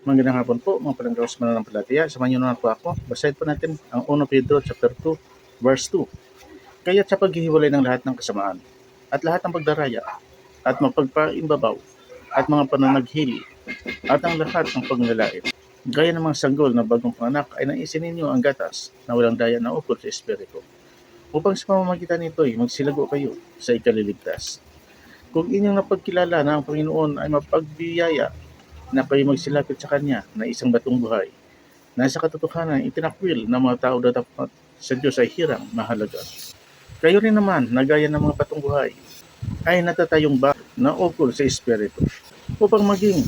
Magandang hapon po, mga palanggawas mananampalataya. Samahan niyo naman po ako. Basahin po natin ang 1 Pedro chapter 2, verse 2. Kaya't sa paghihiwalay ng lahat ng kasamaan, at lahat ng pagdaraya, at mapagpaimbabaw, at mga pananaghili, at ang lahat ng pagngalait, gaya ng mga sanggol na bagong panganak ay naisin ninyo ang gatas na walang daya na ukol sa Espiritu. Upang sa pamamagitan nito ay magsilago kayo sa ikaliligtas. Kung inyong napagkilala na ang Panginoon ay mapagbiyaya na kayo magsilapit sa Kanya na isang batong buhay. Nasa katotohanan, itinakwil ng mga tao na dapat sa Diyos ay hirang mahalaga. Kayo rin naman, na gaya ng mga batong buhay, ay natatayong ba na ukol sa Espiritu upang maging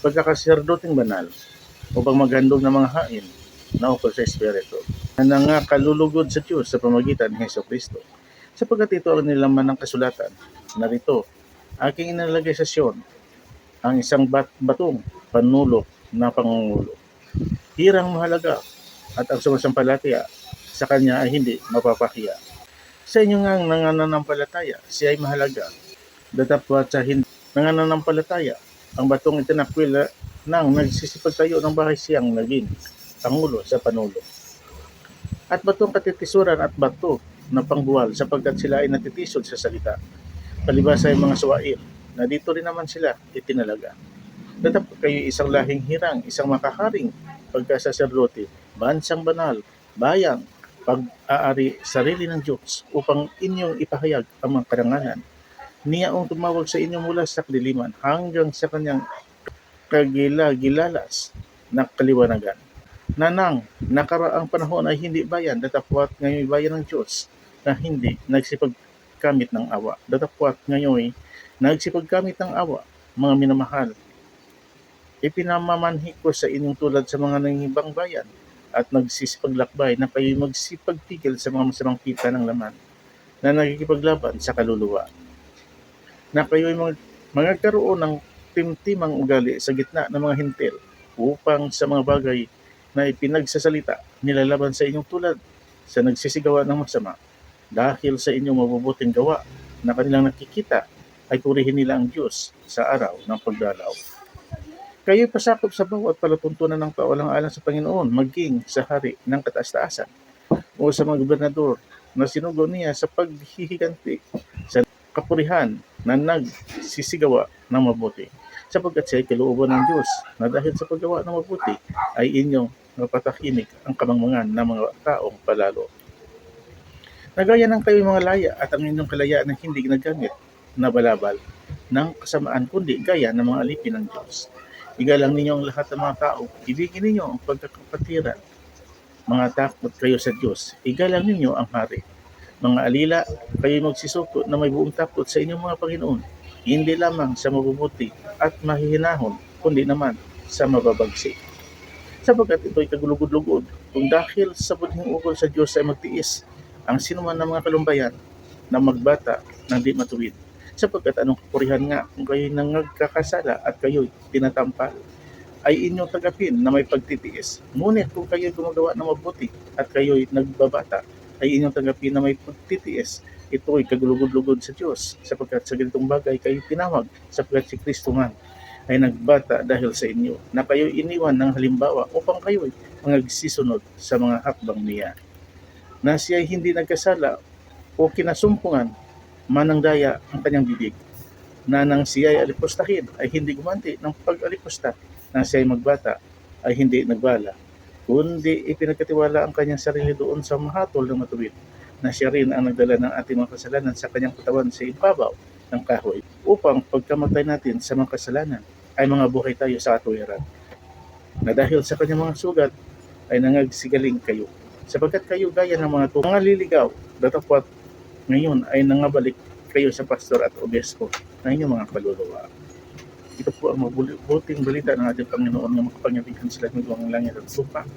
pagkakaserdoteng banal, upang maghandog ng mga hain na ukol sa Espiritu na nangakalulugod sa Diyos sa pamagitan ni Heso Kristo. Sapagkat ito ang nilaman ng kasulatan, narito, aking inalagay sa Sion, ang isang bat batong panulok na pangungulo. Hirang mahalaga at ang sumasampalataya sa kanya ay hindi mapapahiya. Sa inyo nga ang nangananampalataya, siya ay mahalaga. Datapwat sa hindi nangananampalataya, ang batong itinakwila nang nagsisipagtayo ng bahay siyang naging pangulo sa panulok. At batong katitisuran at bato na pangbuwal sapagkat sila ay natitisod sa salita. Palibasa ay mga suwail na dito rin naman sila itinalaga. Datap kayo isang lahing hirang, isang makaharing pagkasaserdote, bansang banal, bayan, pag-aari sarili ng Diyos upang inyong ipahayag ang mga karangalan. Niya ang tumawag sa inyo mula sa kaliliman hanggang sa kanyang kagila-gilalas na kaliwanagan. Nanang, nakaraang panahon ay hindi bayan, datapwat ngayon bayan ng Diyos na hindi nagsipagkamit ng awa. Datapwat ngayon nagsipagkamit ng awa, mga minamahal. Ipinamamanhi ko sa inyong tulad sa mga nangibang bayan at nagsisipaglakbay na kayo'y magsipagpigil sa mga masamang kita ng laman na nagkikipaglaban sa kaluluwa. Na kayo'y mag, magkaroon ng timtimang ugali sa gitna ng mga hintil upang sa mga bagay na ipinagsasalita nilalaban sa inyong tulad sa nagsisigawa ng masama dahil sa inyong mabubuting gawa na kanilang nakikita ay purihin nila ang Diyos sa araw ng pagdalaw. Kayo'y pasakop sa bawat palatuntunan ng kaulang-alang sa Panginoon, maging sa hari ng kataas-taasan o sa mga gobernador na sinugo niya sa paghihiganti sa kapurihan na nagsisigawa ng mabuti sapagkat siya kalooban ng Diyos na dahil sa paggawa ng mabuti ay inyong mapatahimik ang kamangmangan ng mga taong palalo. Nagaya ng kayo mga laya at ang inyong kalayaan ng hindi ginagamit na balabal ng kasamaan kundi gaya ng mga alipin ng Diyos. Igalang ninyo ang lahat ng mga tao. Ibigin ninyo ang pagkakapatiran. Mga takot kayo sa Diyos. Igalang ninyo ang hari. Mga alila, kayo magsisuko na may buong takot sa inyong mga Panginoon. Hindi lamang sa mabubuti at mahihinahon, kundi naman sa mababagsik. Sapagkat ito'y kagulugod-lugod, kung dahil sa budhing ukol sa Diyos ay magtiis, ang sinuman ng mga kalumbayan na magbata ng di matuwid sapagkat anong kapurihan nga kung kayo'y nangagkakasala at kayo'y tinatampal ay inyong tagapin na may pagtitiis. Ngunit kung kayo'y gumagawa ng mabuti at kayo'y nagbabata, ay inyong tagapin na may pagtitiis. Ito ay kagulugod-lugod sa Diyos, sapagkat sa ganitong bagay kayo tinawag, sapagkat si Kristo man ay nagbata dahil sa inyo, na kayo'y iniwan ng halimbawa upang kayo'y magsisunod sa mga hakbang niya. Na siya hindi nagkasala o kinasumpungan manang daya ang kanyang bibig na nang siya ay alipustahin ay hindi gumanti ng pag-alipusta nang siya ay magbata ay hindi nagbala kundi ipinagkatiwala ang kanyang sarili doon sa mahatol ng matuwid na siya rin ang nagdala ng ating mga kasalanan sa kanyang katawan sa ibabaw ng kahoy upang pagkamatay natin sa mga kasalanan ay mga buhay tayo sa katuwiran na dahil sa kanyang mga sugat ay nangagsigaling kayo sapagkat kayo gaya ng mga mga liligaw datapwat ngayon ay nangabalik kayo sa pastor at obesko na inyong mga kaluluwa. Ito po ang mabuting balita ng ating Panginoon na makapangyarihan sila ng langit at lupa